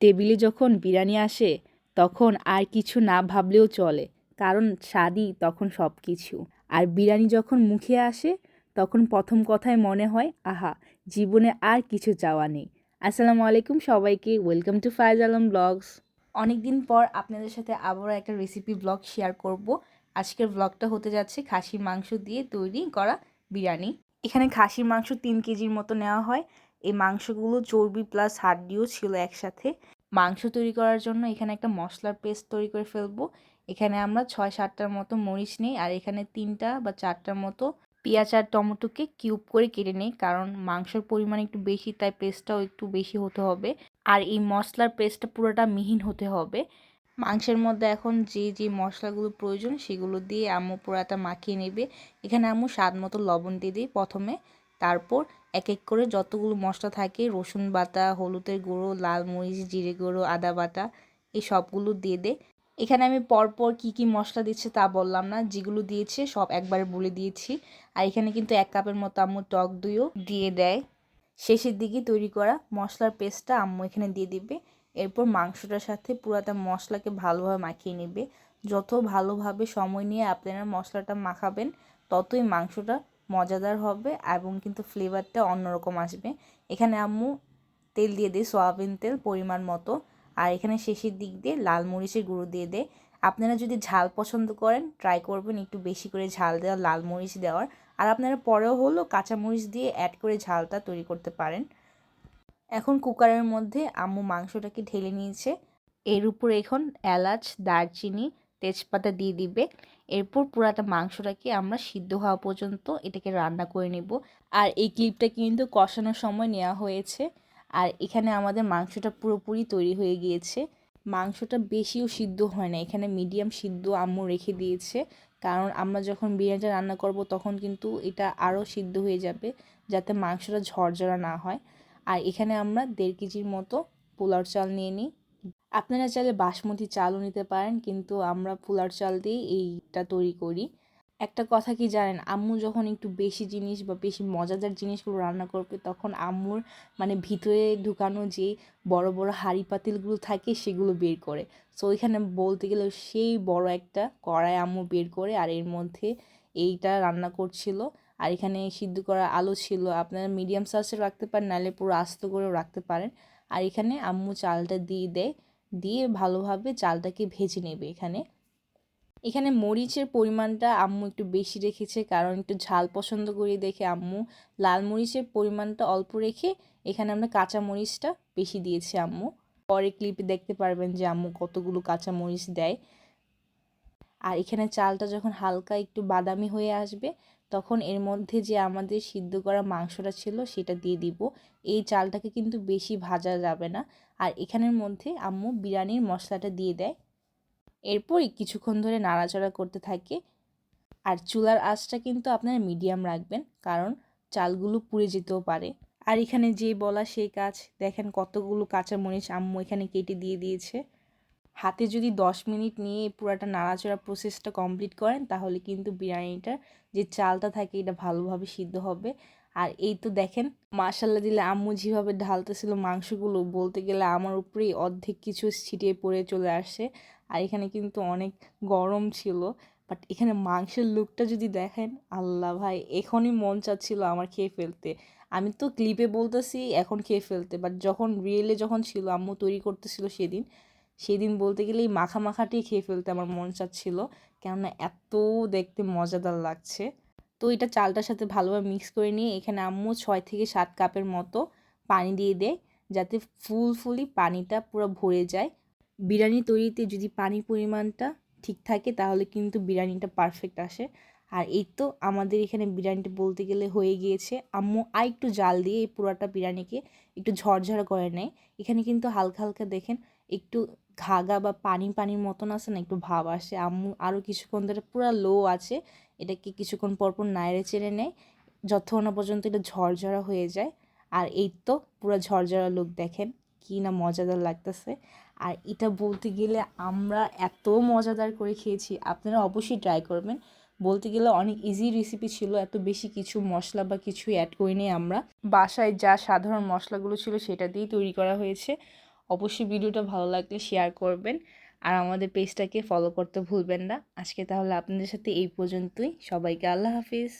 টেবিলে যখন বিরিয়ানি আসে, তখন আর কিছু না ভাবলেও চলে, কারণ স্বাদই তখন সব কিছু আর বিরিয়ানি যখন মুখে আসে, তখন প্রথম কথায় মনে হয়, আহা, জীবনে আর কিছু চাওয়া নেই। আসসালামু আলাইকুম সবাইকে welcome to Faiz Alam blogs অনেক দিন পর আপনাদের সাথে আবারও একটা রেসিপি ব্লগ শেয়ার করব। আজকের ব্লগটা হতে যাচ্ছে খাসির মাংস দিয়ে তৈরি করা বিরিয়ানি। এখানে খাসির মাংস তিন কেজির মতো নেওয়া হয়। এই মাংসগুলো চর্বি প্লাস হাড্ডিও ছিল একসাথে। মাংস তৈরি করার জন্য এখানে একটা মশলার পেস্ট তৈরি করে ফেলব। এখানে আমরা ছয় সাতটার মতো মরিচ নিই আর এখানে তিনটা বা চারটার মতো পেঁয়াজ আর টমেটোকে কিউব করে কেটে নিই কারণ মাংসের পরিমাণ একটু বেশি তাই পেস্টটাও একটু বেশি হতে হবে। আর এই মশলার পেস্টটা পুরোটা মিহিন হতে হবে। মাংসের মধ্যে এখন যে যে মশলাগুলো প্রয়োজন সেগুলো দিয়ে আম্মু পুরাটা মাখিয়ে নেবে। এখানে আম্মু স্বাদ মতো লবণ দিয়ে দিই প্রথমে। তারপর এক এক করে যতগুলো মশলা থাকে, রসুন বাটা, হলুদের গুঁড়ো, লাল মরিচ, জিরে গুঁড়ো, আদা বাটা, এই সবগুলো দিয়ে দে। এখানে আমি পরপর কি কি মশলা দিচ্ছে তা বললাম না, যেগুলো দিয়েছে সব একবারে বলে দিয়েছি। আর এখানে কিন্তু এক কাপের মতো আম্মু টক দইও দিয়ে দেয়। শেষের দিকে তৈরি করা মশলার পেস্টটা আম্মু এখানে দিয়ে দিবে। এরপর মাংসটার সাথে পুরাটা মশলাকে ভালোভাবে মাখিয়ে নেবে। যত ভালোভাবে সময় নিয়ে আপনারা মশলাটা মাখাবেন, ততই মাংসটা মজাদার হবে এবং কিন্তু ফ্লেভারটা অন্যরকম আসবে। এখানে আম্মু তেল দিয়ে দিই সয়াবিন তেল পরিমাণ মতো। আর এখানে শেষের দিক দিয়ে লাল মরিচের গুঁড়ো দিয়ে দেয়। আপনারা যদি ঝাল পছন্দ করেন ট্রাই করবেন একটু বেশি করে ঝাল দেওয়া, লাল মরিচ দেওয়ার। আর আপনারা পরেও হলো কাঁচামরিচ দিয়ে অ্যাড করে ঝালটা তৈরি করতে পারেন। এখন কুকারের মধ্যে আম্মু মাংসটাকে ঢেলে নিয়েছে। এর উপর এখন এলাচ, দারচিনি, তেজপাতা দিয়ে দিবে। এরপর পুরাটা মাংসটাকে আমরা সিদ্ধ হওয়া পর্যন্ত এটাকে রান্না করে নেব। আর এই ক্লিপটা কিন্তু কষানোর সময় নেওয়া হয়েছে। আর এখানে আমাদের মাংসটা পুরোপুরি তৈরি হয়ে গিয়েছে। মাংসটা বেশিও সিদ্ধ হয় না। এখানে মিডিয়াম সিদ্ধ আম্মু রেখে দিয়েছে। কারণ আমরা যখন বিরিয়ানিটা রান্না করব তখন কিন্তু এটা আরও সিদ্ধ হয়ে যাবে, যাতে মাংসটা ঝরঝরা না হয়। আর এখানে আমরা দেড় কেজির মতো পোলার চাল নিয়ে নিই। আপনারা চাইলে বাসমতি চালও নিতে পারেন, কিন্তু আমরা পোলার চাল দিয়েই এইটা তৈরি করি। একটা কথা কি জানেন, আম্মু যখন একটু বেশি জিনিস বা বেশি মজাদার জিনিসগুলো রান্না করবে, তখন আম্মুর মানে ভিতরে ঢুকানো যে বড় বড় হাঁড়ি পাতিলগুলো থাকে, সেগুলো বের করে। সো ওইখানে বলতে গেলে সেই বড় একটা কড়াই আম্মু বের করে, আর এর মধ্যে এইটা রান্না করছিল। আর এখানে সিদ্ধ করা আলু ছিল, আপনারা মিডিয়াম সাইজে রাখতে পারেন, নাহলে পুরো আস্ত করেও রাখতে পারেন। আর এখানে আম্মু চালটা দিয়ে দেয়। দিয়ে ভালোভাবে চালটাকে ভেজে নেবে এখানে। এখানে মরিচের পরিমাণটা আম্মু একটু বেশি রেখেছে, কারণ একটু ঝাল পছন্দ করি দেখে আম্মু। লাল মরিচের পরিমাণটা অল্প রেখে এখানে আমরা কাঁচা মরিচটা বেশি দিয়েছি আম্মু। পরে ক্লিপে দেখতে পারবেন যে আম্মু কতগুলো কাঁচা মরিচ দেয়। আর এখানে চালটা যখন হালকা একটু বাদামি হয়ে আসবে তখন এর মধ্যে যে আমাদের সিদ্ধ করা মাংসটা ছিল সেটা দিয়ে দিব। এই চালটাকে কিন্তু বেশি ভাজা যাবে না। আর এখানের মধ্যে আম্মু বিরিয়ানির মশলাটা দিয়ে দেয়। এরপরই কিছুক্ষণ ধরে নাড়াচাড়া করতে থাকে। আর চুলার আঁচটা কিন্তু আপনারা মিডিয়াম রাখবেন, কারণ চালগুলো পুড়ে যেতেও পারে। আর এখানে যে বলা সেই কাজ, দেখেন কতগুলো কাঁচামরিচ আম্মু এখানে কেটে দিয়ে দিয়েছে। হাতে যদি দশ মিনিট নিয়ে পুরাটা নাড়াচড়া প্রসেসটা কমপ্লিট করেন, তাহলে কিন্তু বিরিয়ানিটার যে চালটা থাকে, এটা ভালোভাবে সিদ্ধ হবে। আর এই তো দেখেন মাসাল্লা দিলে আম্মু যেভাবে ঢালতেছিল মাংসগুলো, বলতে গেলে আমার উপরেই অর্ধেক কিছু ছিটিয়ে পড়ে চলে আসে। আর এখানে কিন্তু অনেক গরম ছিল বাট এখানে মাংসের লুকটা যদি দেখেন, আল্লাহ ভাই, এখনই মন চাচ্ছিল আমার খেয়ে ফেলতে। আমি তো ক্লিপে বলতেছি, এখন খেয়ে ফেলতে বাট যখন রিয়েলে যখন ছিল, আম্মু তৈরি করতেছিল সেদিন সেদিন বলতে গেলে এই মাখা মাখাটাই খেয়ে ফেলতে আমার মন চাচ্ছিল। কেননা এত দেখতে মজাদার লাগছে। তো এটা চালটার সাথে ভালোভাবে মিক্স করে নিয়ে এখানে আম্মু ছয় থেকে সাত কাপের মতো পানি দিয়ে দেয়, যাতে ফুল ফুলি পানিটা পুরো ভরে যায়। বিরিয়ানি তৈরিতে যদি পানির পরিমাণটা ঠিক থাকে, তাহলে কিন্তু বিরিয়ানিটা পারফেক্ট আসে। আর এই তো আমাদের এখানে বিরিয়ানিটা বলতে গেলে হয়ে গিয়েছে। আম্মু আর একটু জাল দিয়ে এই পুরোটা বিরিয়ানিকে একটু ঝরঝরা করে নেয়। এখানে কিন্তু হালকা হালকা দেখেন একটু ঘাগা বা পানি পানির মতন আছে না, একটু ভাব আসে। আম্মু আরও কিছুক্ষণ ধরে পুরো লো আছে, এটাকে কিছুক্ষণ পরপর নাইড়ে চেড়ে নেয়, যতক্ষণ না পর্যন্ত এটা ঝরঝরা হয়ে যায়। আর এই তো পুরো ঝরঝরা লোক দেখেন, কি না মজাদার লাগতেছে। আর এটা বলতে গেলে আমরা এত মজাদার করে খেয়েছি, আপনারা অবশ্যই ট্রাই করবেন। বলতে গেলে অনেক ইজি রেসিপি ছিল, এত বেশি কিছু মশলা বা কিছু অ্যাড করিনি আমরা। বাসায় যা সাধারণ মশলাগুলো ছিল সেটা দিয়েই তৈরি করা হয়েছে। অবশ্যই ভিডিওটা ভালো লাগলে শেয়ার করবেন। আর আমাদের পেজটাকে ফলো করতে ভুলবেন না। আজকে তাহলে আপনাদের সাথে এই পর্যন্তই। সবাইকে আল্লাহ হাফিজ।